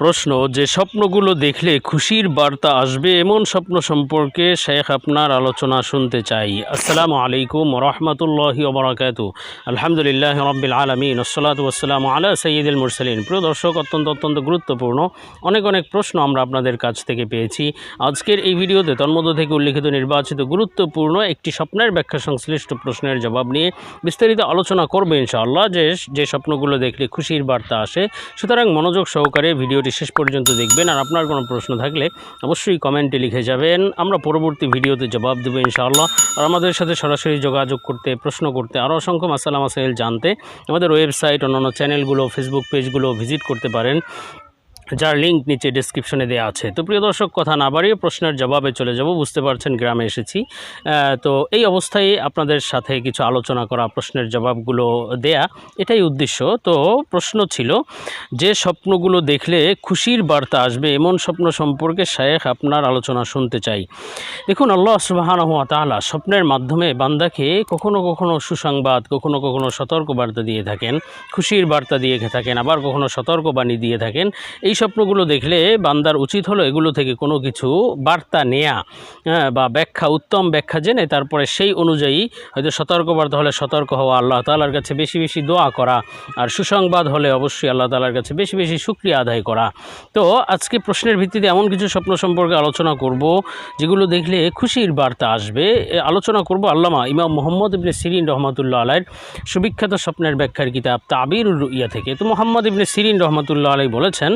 প্রশ্ন, যে স্বপ্নগুলো দেখলে খুশির বার্তা আসবে এমন স্বপ্ন সম্পর্কে শেখ আপনার আলোচনা শুনতে চাই। আসসালামু আলাইকুম রহমতুল্লাহি ওবরাকাত। আলহামদুলিল্লাহ রব্বিল আলমিন। আসসালামু আলা সৈয়দুল মুরসালিন। প্রিয় দর্শক, অত্যন্ত অত্যন্ত গুরুত্বপূর্ণ অনেক অনেক প্রশ্ন আমরা আপনাদের কাছ থেকে পেয়েছি। আজকের এই ভিডিওতে তন্মধ্য থেকে উল্লিখিত নির্বাচিত গুরুত্বপূর্ণ একটি স্বপ্নের ব্যাখ্যা সংশ্লিষ্ট প্রশ্নের জবাব নিয়ে বিস্তারিত আলোচনা করবে ইনশাআল্লাহ। যে যে স্বপ্নগুলো দেখলে খুশির বার্তা আসে, সুতরাং মনোযোগ সহকারে ভিডিওটি শেষ পর্যন্ত দেখবেন। আর আপনার কোনো প্রশ্ন থাকলে অবশ্যই কমেন্টে লিখে যাবেন। আমরা পরবর্তী ভিডিওতে জবাব দেবো ইনশাআল্লাহ। আর আমাদের সাথে সরাসরি যোগাযোগ করতে, প্রশ্ন করতে আরও অসংখ্য মাসালা মাসাইল জানতে আমাদের ওয়েবসাইট, অন্যান্য চ্যানেলগুলো, ফেসবুক পেজগুলো ভিজিট করতে পারেন। যার লিঙ্ক নিচে ডিসক্রিপশনে দেওয়া আছে। তো প্রিয় দর্শক, কথা না বাড়িয়ে প্রশ্নের জবাবে চলে যাব। বুঝতে পারছেন, গ্রামে এসেছি। তো এই অবস্থায় আপনাদের সাথে কিছু আলোচনা করা, প্রশ্নের জবাবগুলো দেয়া, এটাই উদ্দেশ্য। তো প্রশ্ন ছিল, যে স্বপ্নগুলো দেখলে খুশির বার্তা আসবে, এমন স্বপ্ন সম্পর্কে শায়েখ আপনার আলোচনা শুনতে চাই। দেখুন, আল্লাহ সুবাহানহ তাআলা স্বপ্নের মাধ্যমে বান্দাকে কখনো কখনো সুসংবাদ, কখনো কখনো সতর্ক বার্তা দিয়ে থাকেন, খুশির বার্তা দিয়ে থাকেন, আবার কখনো সতর্কবাণী দিয়ে থাকেন। এই স্বপ্নগুলো দেখলে বান্দার উচিত হলো এগুলো থেকে কোনো কিছু বার্তা নেয়া হ্যাঁ, বা ব্যাখ্যা উত্তম ব্যাখ্যা জেনে তারপরে সেই অনুযায়ী হয়তো সতর্কবার্তা হলে সতর্ক হওয়া আল্লাহ তালার কাছে বেশি বেশি দোয়া করা আর সুসংবাদ হলে অবশ্যই আল্লাহ তালার কাছে বেশি বেশি শুক্রিয়া আদায় করা। তো আজকে প্রশ্নের ভিত্তিতে এমন কিছু স্বপ্ন সম্পর্কে আলোচনা করব যেগুলো দেখলে খুশির বার্তা আসবে। আলোচনা করব আল্লামা ইমাম মোহাম্মদ ইবনে সিরিন রহমতুল্লাহ আলাইয়ের সুবিখ্যাত স্বপ্নের ব্যাখ্যার কিতাব তাবির ইয়া থেকে। তো মোহাম্মদ ইবনে সিরিন রহমতুল্লাহ আলাই বলেছেন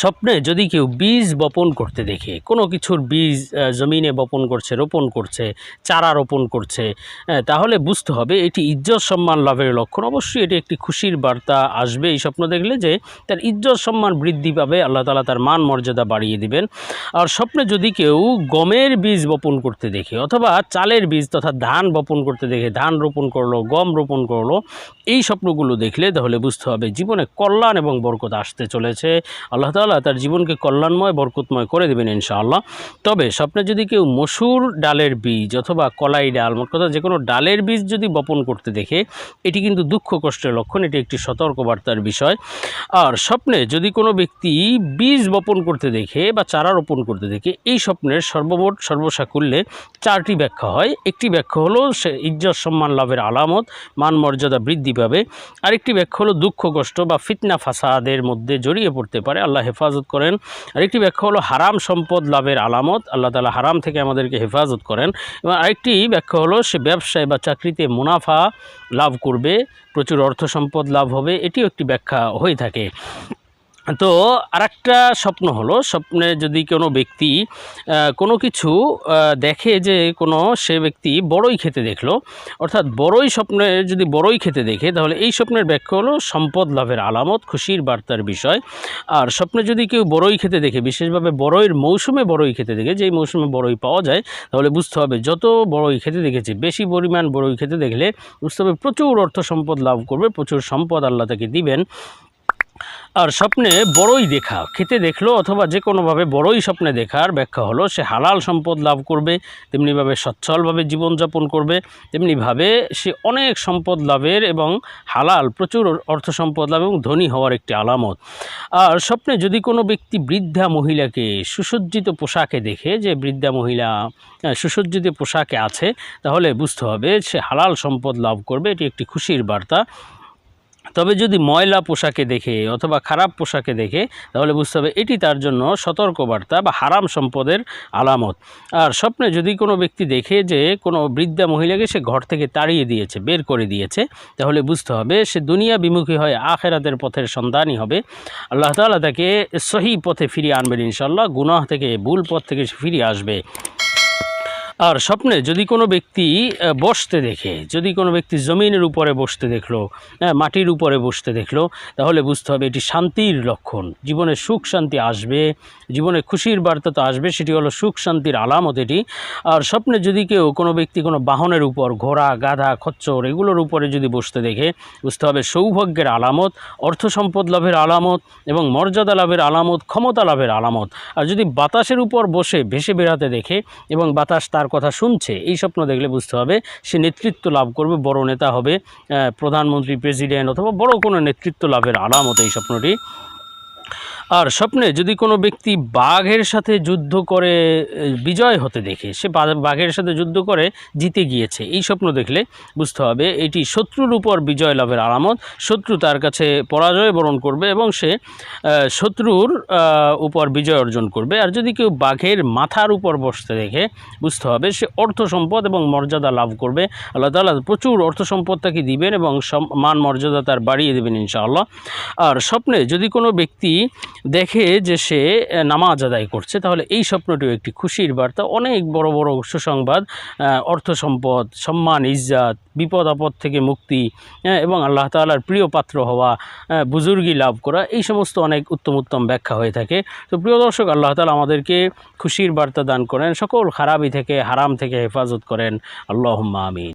স্বপ্নে যদি কেউ বীজ বপন করতে দেখে, কোনো কিছুর বীজ জমিনে বপন করছে, রোপণ করছে, চারা রোপণ করছে তাহলে বুঝতে হবে এটি ইজ্জত সম্মান লাভের লক্ষণ। অবশ্যই এটি একটি খুশির বার্তা আসবে এই স্বপ্ন দেখলে যে তার ইজ্জত সম্মান বৃদ্ধি পাবে, আল্লাহ তালা তার মান মর্যাদা বাড়িয়ে দিবেন। আর স্বপ্নে যদি কেউ গমের বীজ বপন করতে দেখে অথবা চালের বীজ তথা ধান বপন করতে দেখে, ধান রোপণ করল, গম রোপণ করল, এই স্বপ্নগুলো দেখলে তাহলে বুঝতে হবে জীবনে কল্যাণ এবং বরকত আসতে চলেছে। আল্লাহ তাআলা তার জীবনকে কল্যাণময়, বরকতময় করে দেবেন ইনশাআল্লাহ। তবে স্বপ্নে যদি কেউ মসুর ডালের বীজ অথবা কলাই ডাল, মোট কথা যে কোনো ডালের বীজ যদি বপন করতে দেখে, এটি কিন্তু দুঃখ কষ্টের লক্ষণ, এটি একটি সতর্কবার্তার বিষয়। আর স্বপ্নে যদি কোনো ব্যক্তি বীজ বপন করতে দেখে বা চারা রোপণ করতে দেখে, এই স্বপ্নের সর্বমোট সর্বসাকুল্যে চারটি ব্যাখ্যা হয়। একটি ব্যাখ্যা হলো, সে ইজ্জত, সম্মান, লাভের আলামত, মান, মর্যাদা বৃদ্ধি পাবে। আরেকটি ব্যাখ্যা হলো, দুঃখ, কষ্ট বা ফিতনা, ফাসাদের মধ্যে জড়িয়ে পড়তে পারে, আল্লাহ হেফাজত করেন। আরেকটি ব্যাখ্যা হলো হারাম সম্পদ লাভের আলামত, আল্লাহ তালা হারাম থেকে আমাদেরকে হেফাজত করেন। এবং আরেকটি ব্যাখ্যা হলো সে ব্যবসায় বা চাকরিতে মুনাফা লাভ করবে, প্রচুর অর্থ সম্পদ লাভ হবে, এটিও একটি ব্যাখ্যা হয়ে থাকে। তো আরেকটা স্বপ্ন হলো, স্বপ্নে যদি কোনো ব্যক্তি কোনো কিছু দেখে যে কোনো সে ব্যক্তি বড়ই খেতে দেখল, অর্থাৎ বড়ই স্বপ্নে যদি বড়ই খেতে দেখে, তাহলে এই স্বপ্নের ব্যাখ্যা হলো সম্পদ লাভের আলামত, খুশির বার্তার বিষয়। আর স্বপ্নে যদি কেউ বড়ই খেতে দেখে, বিশেষভাবে বড়ইয়ের মৌসুমে বড়ই খেতে দেখে, যেই মৌসুমে বড়ই পাওয়া যায়, তাহলে বুঝতে হবে যত বড়ই খেতে দেখেছে, বেশি পরিমাণ বড়ই খেতে দেখলে বুঝতে হবে প্রচুর অর্থ সম্পদ লাভ করবে, প্রচুর সম্পদ আল্লাহ তাকে দিবেন। আর স্বপ্নে বড়ই দেখা। খেতে দেখল অথবা যে কোনোভাবে বড়ই স্বপ্নে দেখার ব্যাখ্যা হলো, সে হালাল সম্পদ লাভ করবে, তেমনিভাবে সচ্ছলভাবে জীবনযাপন করবে, তেমনিভাবে সে অনেক সম্পদ লাভের এবং হালাল প্রচুর অর্থ সম্পদ লাভ এবং ধনী হওয়ার একটি আলামত। আর স্বপ্নে যদি কোনো ব্যক্তি বৃদ্ধা মহিলাকে সুসজ্জিত পোশাকে দেখে, যে বৃদ্ধা মহিলা সুসজ্জিত পোশাকে আছে, তাহলে বুঝতে হবে সে হালাল সম্পদ লাভ করবে, এটি একটি খুশির বার্তা। তবে যদি ময়লা পোশাকে দেখে অথবা খারাপ পোশাকে দেখে, তাহলে বুঝতে হবে এটি তার জন্য সতর্কবার্তা বা হারাম সম্পদের আলামত। আর স্বপ্নে যদি কোনো ব্যক্তি দেখে যে কোনো বৃদ্ধা মহিলাকে সে ঘর থেকে তাড়িয়ে দিয়েছে, বের করে দিয়েছে, তাহলে বুঝতে হবে সে দুনিয়া বিমুখী হয়ে আখেরাতের পথের সন্ধানই হবে। আল্লাহ তাআলা তাকে সহি পথে ফিরিয়ে আনবেন ইনশাল্লাহ গুনাহ থেকে, ভুল পথ থেকে সে ফিরিয়ে আসবে। আর স্বপ্নে যদি কোনো ব্যক্তি বসতে দেখে যদি কোনো ব্যক্তি জমিনের উপরে বসতে দেখল হ্যাঁ, মাটির উপরে বসতে দেখল তাহলে বুঝতে হবে এটি শান্তির লক্ষণ। জীবনে সুখ শান্তি আসবে জীবনে খুশির বার্তা তো আসবে সেটি হলো সুখ শান্তির আলামত এটি। আর স্বপ্নে যদি কেউ কোনো ব্যক্তি কোনো বাহনের উপর ঘোড়া গাধা খচ্চর এগুলোর উপরে যদি বসতে দেখে বুঝতে হবে সৌভাগ্যের আলামত অর্থ সম্পদ লাভের আলামত এবং মর্যাদা লাভের আলামত ক্ষমতা লাভের আলামত। আর যদি বাতাসের উপর বসে ভেসে বেড়াতে দেখে এবং বাতাস তার কথা শুনছে, এই স্বপ্ন দেখলে বুঝতে হবে সে নেতৃত্ব লাভ করবে, বড় নেতা হবে প্রধানমন্ত্রী, প্রেসিডেন্ট অথবা বড় কোনো নেতৃত্ব লাভের আলামত এই স্বপ্নটি আর স্বপ্নে যদি কোনো ব্যক্তি বাঘের সাথে যুদ্ধ করে বিজয় হতে দেখে, সে বাঘের সাথে যুদ্ধ করে জিতে গিয়েছে, এই স্বপ্ন দেখলে বুঝতে হবে এটি শত্রুর উপর বিজয় লাভের আলামত, শত্রু তার কাছে পরাজয় বরণ করবে এবং সে শত্রুর উপর বিজয় অর্জন করবে। আর যদি কেউ বাঘের মাথার উপর বসতে দেখে, বুঝতে হবে সে অর্থ সম্পদ এবং মর্যাদা লাভ করবে। আল্লাহ তাআলা প্রচুর অর্থ সম্পদ তাকে দিবেন এবং মান মর্যাদা তার বাড়িয়ে দেবেন ইনশাআল্লাহ। আর স্বপ্নে যদি কোনো ব্যক্তি দেখে যে সে নামাজ আদায় করছে, তাহলে এই স্বপ্নটিও একটি খুশির বার্তা। অনেক বড় বড় সুসংবাদ অর্থ সম্পদ, সম্মান, ইজ্জাত, বিপদ আপদ থেকে মুক্তি এবং আল্লাহ তাআলার প্রিয় পাত্র হওয়া বুজুর্গি লাভ করা, এই সমস্ত অনেক উত্তম উত্তম ব্যাখ্যা হয়ে থাকে। তো প্রিয় দর্শক, আল্লাহ তাআলা আমাদেরকে খুশির বার্তা দান করেন, সকল খারাপি থেকে, হারাম থেকে হেফাজত করেন। আল্লাহ আমিন।